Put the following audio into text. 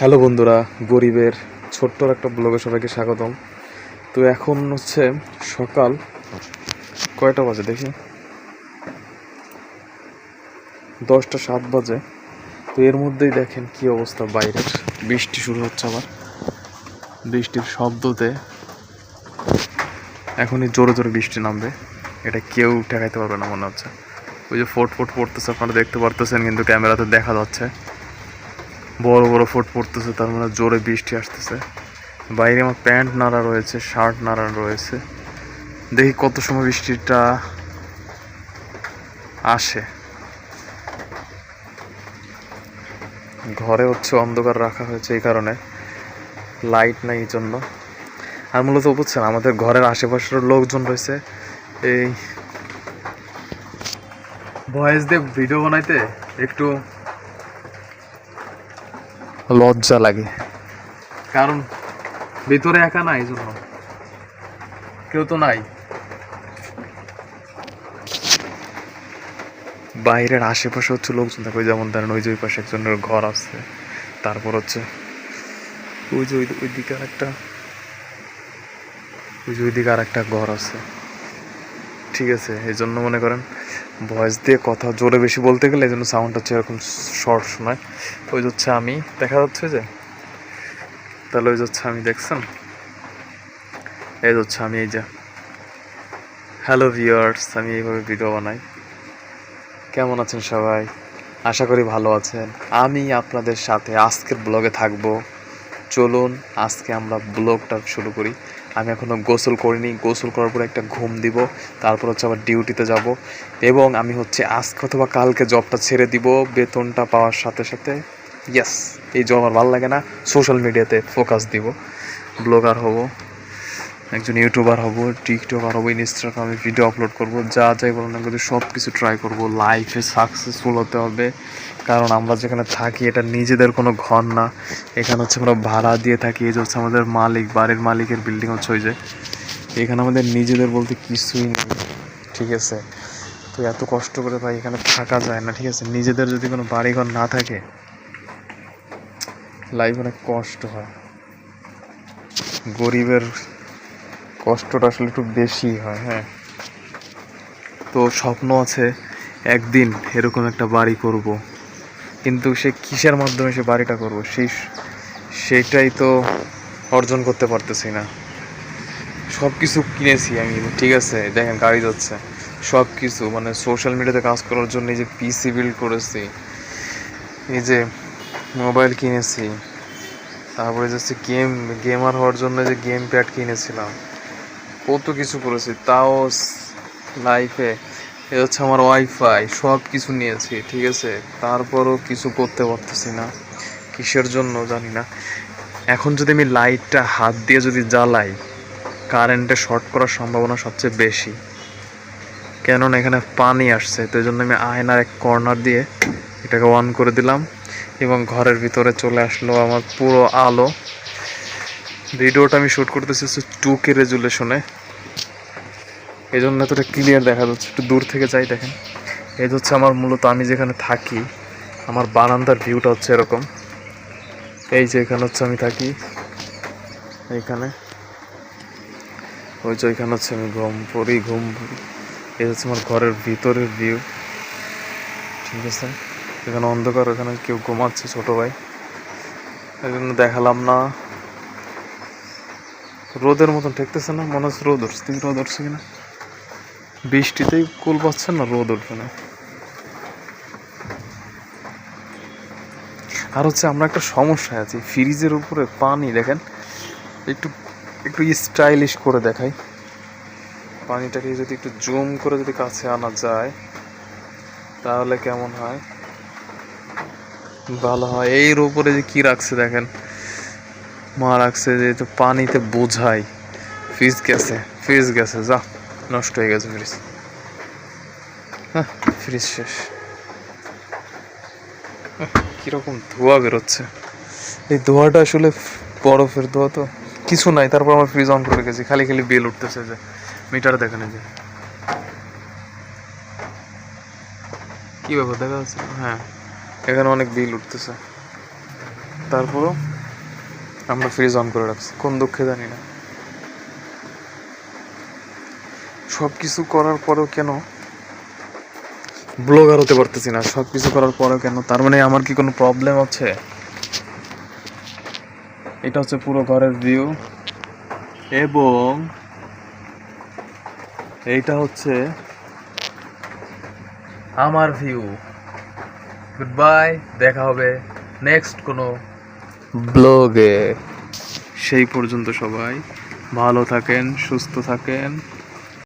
Hello বন্ধুরা, গরিবের ছোট্ট একটা ব্লগে সবাইকে স্বাগতম। তো এখন হচ্ছে সকাল কয়টা বাজে দেখি? দশটা সাত বাজে। তো এর মধ্যেই দেখেন কি অবস্থা বাইরের। বৃষ্টি শুরু হচ্ছে আবার। বৃষ্টির শব্দতে এখনই জোরে জোরে বৃষ্টি নামবে। এটা কেউ ঠেকাইতে পারবে না মনে হচ্ছে। ওই যে ফোট ফোট পড়তেছে, আপনারা দেখতে পারতেছেন, কিন্তু ক্যামেরাতে দেখা যাচ্ছে। বড় বড় ফোট পড়তেছে, তার মানে জোরে বৃষ্টি আসতেছে। বাইরে আমার প্যান্ট নাড়া রয়েছে, শার্ট নাড়া রয়েছে। দেখি কত সময় বৃষ্টিটা আসে। ঘরে হচ্ছে অন্ধকার রাখা হয়েছে এই কারণে, লাইট নাই এই জন্য। আর মূলত বুঝছেন, আমাদের ঘরের আশেপাশের লোকজন রয়েছে, এই ভয়েস দিয়ে ভিডিও বানাইতে একটু লজ্জা লাগে। কারণ ভিতরে একা নাই জন্য কেউ তো নাই। বাইরের আশেপাশে হচ্ছে লোকজন থাকে যেমন ধরেন ওই যে ওই পাশে একজনের ঘর আছে তারপর হচ্ছে ওই যে ওই ওই দিকে আর একটা ওই যে ওই দিকে আর একটা ঘর আছে। ঠিক আছে এই জন্য মনে করেন ভয়েস দিয়ে কথা জোরে বেশি বলতে গেলে এই জন্য সাউন্ড হচ্ছে এরকম শর্ট শোনায়। ওই হচ্ছে আমি, দেখা যাচ্ছে যে? তাহলে ওই হচ্ছে আমি, দেখছেন? এই হচ্ছে আমি, এই যে। হ্যালো ভিউয়ার্স আমি এইভাবে ভিডিও বানাই। কেমন আছেন সবাই? আশা করি ভালো আছেন। আমি আপনাদের সাথে আজকের ব্লগে থাকব। চলুন আজকে আমরা ব্লগটা শুরু করি। আমি এখনও গোসল করিনি। গোসল করার পরে একটা ঘুম দিব। তারপর হচ্ছে আবার ডিউটিতে যাব। এবং আমি হচ্ছে আজকে অথবা কালকে জবটা ছেড়ে দিব, বেতনটা পাওয়ার সাথে সাথে। ইয়াস এই জব আমার ভালো লাগে না। সোশ্যাল মিডিয়াতে ফোকাস দিব। ব্লগার হব। একজন ইউটিউবার হব, টিকটকার হব, ইনস্টাগ্রামে ভিডিও আপলোড করব, যা যাই বলুন না কিন্তু সব কিছু ট্রাই করব লাইফে সাকসেসফুল হতে হবে, কারণ আমরা যেখানে থাকি এটা নিজেদের কোনো ঘর না। এখানে হচ্ছে আমরা ভাড়া দিয়ে থাকি, এই যে হচ্ছে আমাদের মালিক, বাড়ির মালিকের বিল্ডিং হচ্ছে ওই যে। এখানে আমাদের নিজেদের বলতে কিছুই নেই, ঠিক আছে? তো এত কষ্ট করে ভাই এখানে থাকা যায় না, ঠিক আছে? নিজেদের যদি কোনো বাড়িঘর না থাকে লাইফ অনেক কষ্ট হয়। গরিবের কষ্টটা আসলে একটু বেশি হয় হ্যাঁ। তো স্বপ্ন আছে, একদিন এরকম একটা বাড়ি করব। কিন্তু সে কিসের মাধ্যমে সে বাড়িটা করব, সেই সেটাই তো অর্জন করতে পারতেছি না। সব কিছু কিনেছি আমি, ঠিক আছে, দেখেন গাড়ি যাচ্ছে। সব কিছু মানে সোশ্যাল মিডিয়াতে কাজ করার জন্য এই যে পিসি বিল্ড করেছি, এই যে মোবাইল কিনেছি, তারপরে যাচ্ছে গেম গেমার হওয়ার জন্য যে গেম প্যাড কিনেছিলাম। কত কিছু করেছি, তাও লাইফে এ। হচ্ছে আমার ওয়াইফাই সব কিছু নিয়েছি, ঠিক আছে? তারপরও কিছু করতে পারতেছি না, কিসের জন্য জানি না। এখন যদি আমি লাইটটা হাত দিয়ে যদি জ্বালাই কারেন্টে শর্ট করার সম্ভাবনা সবচেয়ে বেশি। কেননা এখানে পানি আসছে, তো জন্য আমি আয়নার এক কর্নার দিয়ে এটাকে অন করে দিলাম এবং ঘরের ভিতরে চলে আসলো আমার পুরো আলো। ভিডিওটা আমি শ্যুট করতেছি হচ্ছে টু কে রেজুলেশনে এই জন্য এতটা ক্লিয়ার দেখা যাচ্ছে, একটু দূর থেকে যাই দেখেন। এই হচ্ছে আমার মূলত আমি যেখানে থাকি, আমার বারান্দার ভিউটা হচ্ছে এরকম। এই যে এখানে হচ্ছে আমি থাকি, এইখানে। ওই যে ওইখানে হচ্ছে আমি ঘুম পড়ি ঘুম এই হচ্ছে আমার ঘরের ভিতরের ভিউ ঠিক আছে? এখানে অন্ধকার, ওখানে কেউ ঘুমাচ্ছে ছোটো ভাই। এই জন্য দেখালাম না। রোদের মতন ঠেকতেছে না, মনে হচ্ছে রোদ উঠছে। রোদ উঠছে কিনা? বৃষ্টিতেই কুল পাচ্ছে না, রোদ উঠবে না। আর হচ্ছে আমরা একটা সমস্যায় আছি, ফ্রিজের উপরে পানি, দেখেন, একটু একটু স্টাইলিশ করে দেখাই। পানিটাকে যদি একটু জুম করে যদি কাছে আনা যায়, তাহলে কেমন হয়? ভালো হয়। এর উপরে যে কি রাখছে, দেখেন। মা রাখছে যে তো পানিতে বোঝাই। ফ্রিজ গেছে ফ্রিজ গেছে, যা, নষ্ট হয়ে গেছে ফ্রিজ। হ্যাঁ ফ্রিজ শেষ। কীরকম ধোয়া বেরোচ্ছে। এই ধোয়াটা আসলে বরফের ধোয়া তো, কিছু নাই, তারপর আমার ফ্রিজ অন করে গেছি, খালি খালি বিল উঠতেছে যে, মিটার দেখেন যে কি ব্যাপার, দেখা যাচ্ছে হ্যাঁ এখানে অনেক বিল উঠতেছে। তারপরও আমরা ফ্রিজ অন করে রাখছি। কোন দুঃখে জানি না। সব কিছু করার পরেও কেন ব্লগার হতে পারতেছি না? সব কিছু করার পরেও কেন? তার মানে আমার কি কোনো প্রবলেম আছে? এটা হচ্ছে পুরো ঘরের ভিউ এবং এইটা হচ্ছে আমার ভিউ গুড বাই দেখা হবে নেক্সট কোনো ব্লগে। সেই পর্যন্ত সবাই ভালো থাকেন সুস্থ থাকেন।